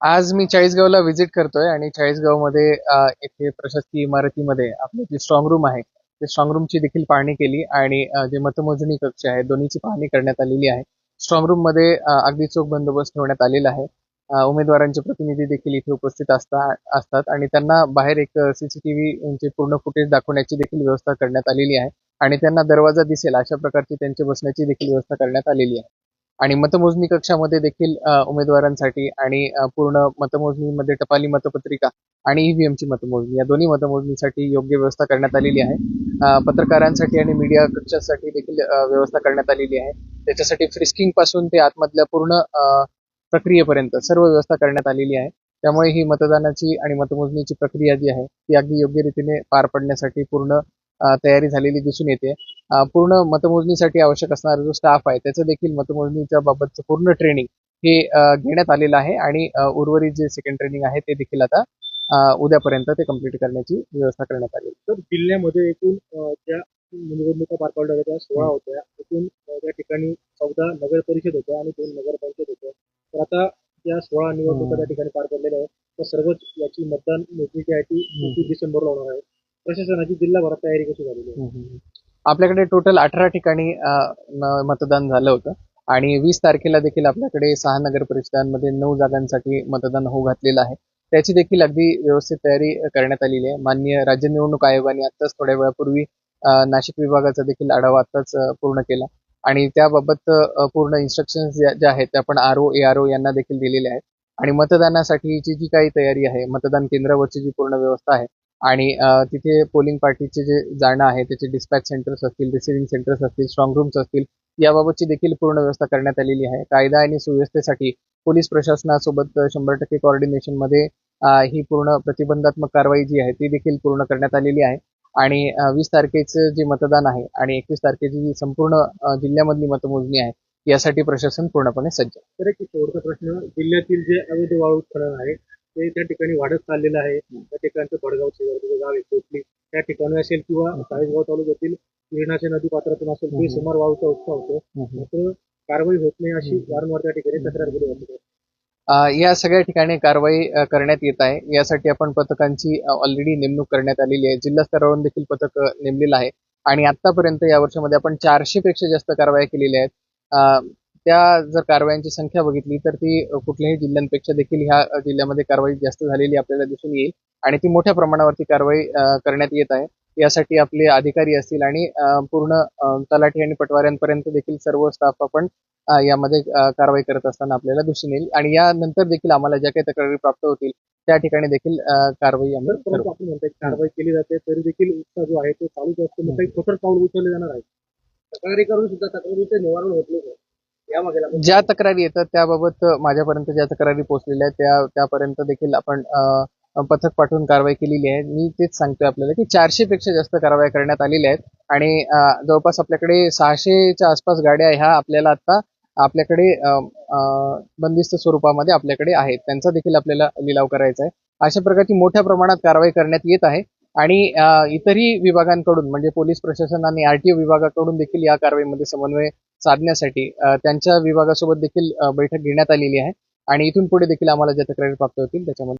आज मी चाळीसगावला व्हिजिट करतोय आणि चाळीसगावमध्ये अ, येथे प्रशासकीय इमारतीमध्ये आपले जे स्ट्रॉंग रूम आहे ते स्ट्रॉंग रूमची देखील पाहणी केली आणि जे मतमोजणी कक्ष आहे दोन्हीची पाहणी करण्यात आलेली आहे. स्ट्रॉंग रूममध्ये अगदी चोख बंदोबस्त ठेवण्यात आलेला आहे. उमेदवारांचे प्रतिनिधी देखील इथे उपस्थित असता असतात आणि त्यांना बाहेर एक सीसीटीव्ही चे पूर्ण फुटेज दाखवण्याची देखील व्यवस्था करण्यात आलेली आहे आणि त्यांना दरवाजा दिसेल अशा प्रकारची त्यांची बसण्याची देखील व्यवस्था करण्यात आलेली आहे. आणि मतमोजणी कक्षामध्ये देखील उमेदवारांसाठी आणि पूर्ण मतमोजणीमध्ये टपाली मतपत्रिका आणि ईव्हीएम ची मतमोजणी या दोन्ही मतमोजणीसाठी योग्य व्यवस्था करण्यात आलेली आहे. पत्रकारांसाठी आणि मीडिया कक्षासाठी देखील व्यवस्था करण्यात आलेली आहे. त्याच्यासाठी फ्रिस्किंगपासून ते आतमधल्या पूर्ण प्रक्रियेपर्यंत सर्व व्यवस्था करण्यात आलेली आहे. त्यामुळे ही मतदानाची आणि मतमोजणीची प्रक्रिया जी आहे ती अगदी योग्य रीतीने पार पडण्यासाठी पूर्ण तयारी झालेली दिसून येते. पूर्ण मतमोजणीसाठी आवश्यक असणारा जो स्टाफ आहे त्याचं देखील मतमोजणीच्या बाबतचं पूर्ण ट्रेनिंग हे घेण्यात आलेलं आहे आणि उर्वरित जे सेकंड ट्रेनिंग आहे ते देखील आता उद्यापर्यंत ते कंप्लीट करण्याची व्यवस्था करण्यात आली. तर जिल्ह्यामध्ये एकूण ज्या निवडणुका पार पडल्या होत्या त्या सोळा होत्या एकूण त्या ठिकाणी चौदा नगर परिषद होत्या आणि दोन नगरपंचायत होत्या. तर आता त्या सोळा निवडणुका त्या ठिकाणी पार पडलेल्या आहेत तर सर्वच याची मतदान मोजणी जी आहे ती डिसेंबरला होणार आहे. प्रशासनाची जिल्हाभरात तयारी कशी झालेली आहे. आपल्याकडे टोटल अठरा ठिकाणी मतदान झालं होतं. आणि वीस तारखेला देखील आपल्याकडे सहा नगर परिषदांमध्ये नऊ जागांसाठी मतदान होऊ घातलेलं आहे. त्याची देखील अगदी व्यवस्थित तयारी करण्यात आलेली आहे. माननीय राज्य निवडणूक आयोगाने आत्ताच थोड्या वेळापूर्वी नाशिक विभागाचा देखील आढावा आत्ताच पूर्ण केला. आणि त्याबाबत पूर्ण इन्स्ट्रक्शन्स ज्या आहेत त्या पण R O A R O यांना देखील दिलेल्या आहेत. आणि मतदानासाठीची जी काही तयारी आहे मतदान केंद्रावरची जी पूर्ण व्यवस्था आहे आणि तिथे पोलिंग पार्टीचे जे जाणं आहे त्याचे डिस्पॅच सेंटर्स असतील रिसिव्हिंग सेंटर्स असतील स्ट्रॉंग रूम्स असतील याबाबतची देखील पूर्ण व्यवस्था करण्यात आलेली आहे कायदा आणि सुव्यवस्थेसाठी पोलीस प्रशासनासोबत शंभर टक्के कॉर्डिनेशनमध्ये मध्ये ही पूर्ण प्रतिबंधात्मक कारवाई जी आहे ती देखील पूर्ण करण्यात आलेली आहे आणि वीस तारखेचं जे मतदान आहे आणि एकवीस तारखेची जी संपूर्ण जिल्ह्यामधली मतमोजणी आहे यासाठी प्रशासन पूर्णपणे सज्ज आहे. तर एक शेवटचा प्रश्न जिल्ह्यातील जे अवैध वाळू खनन आहे ते त्या ठिकाणी वाढत चाललेलं आहे. त्या ठिकाणचं बडगाव शेजारचं गाव आहे कोटली त्या ठिकाणी असेल किंवा चाळीसगाव तालुक्यातील गिरणाच्या नदी पात्रातून असेल हम्म. बेसुमार वाळूचा उपसा होतो. मात्र कारवाई होत नाही अशी. वारंवार त्या ठिकाणी तक्रार केली जाते. या सगळ्या ठिकाणी कारवाई करण्यात येत आहे. यासाठी आपण पथकांची ऑलरेडी नेमणूक करण्यात आलेली आहे. जिल्हा स्तरावरून देखील पथक नेमलेलं आहे. आणि आतापर्यंत या वर्षामध्ये आपण चारशे पेक्षा जास्त कारवाया केलेल्या आहेत. अ, त्या जर कारवायांची संख्या बघितली तर ती कुठल्याही जिल्ह्यांपेक्षा देखील ह्या जिल्ह्यामध्ये कारवाई जास्त झालेली आपल्याला दिसून येईल. आणि ती मोठ्या प्रमाणावरती कारवाई करण्यात येत आहे. यासाठी आपले अधिकारी असतील आणि पूर्ण तलाठी आणि पटवाऱ्यांपर्यंत देखील सर्व स्टाफ आपण यामध्ये कारवाई करत असताना आपल्याला दिसून येईल. आणि यानंतर देखील आम्हाला ज्या काही तक्रारी प्राप्त होतील त्या ठिकाणी देखील कारवाई आम्ही कारवाई केली जाते तरी देखील उत्साह जो आहे तो चालूच असतो. काही कठोर पाऊल उचलले जाणार आहे. तक्रारी करून सुद्धा तक्रारीचं निवारण होत नाही. ज्या तक्रारी येतात त्याबाबत माझ्यापर्यंत ज्या तक्रारी पोहोचलेल्या आहेत त्या त्यापर्यंत देखील आपण पथक पाठवून कारवाई केलेली आहे. मी तेच सांगतोय आपल्याला की चारशे पेक्षा जास्त कारवाई करण्यात आलेल्या आहेत आणि जवळपास आपल्याकडे सहाशेच्या आसपास गाड्या ह्या आपल्याला आता आपल्याकडे बंदिस्त स्वरूपामध्ये आपल्याकडे आहेत. त्यांचा देखील आपल्याला लिलाव करायचा आहे. अशा प्रकारची मोठ्या प्रमाणात कारवाई करण्यात येत आहे आणि इतरही विभागांकडून म्हणजे पोलीस प्रशासन आणि आरटीओ विभागाकडून देखील या कारवाईमध्ये समन्वय साधण्यासाठी अ, त्यांच्या विभागासोबत देखील अ, बैठक घेण्यात आलेली आहे आणि इथून पुढे देखील आम्हाला ज्या तक्रारी प्राप्त होतील त्याच्यामध्ये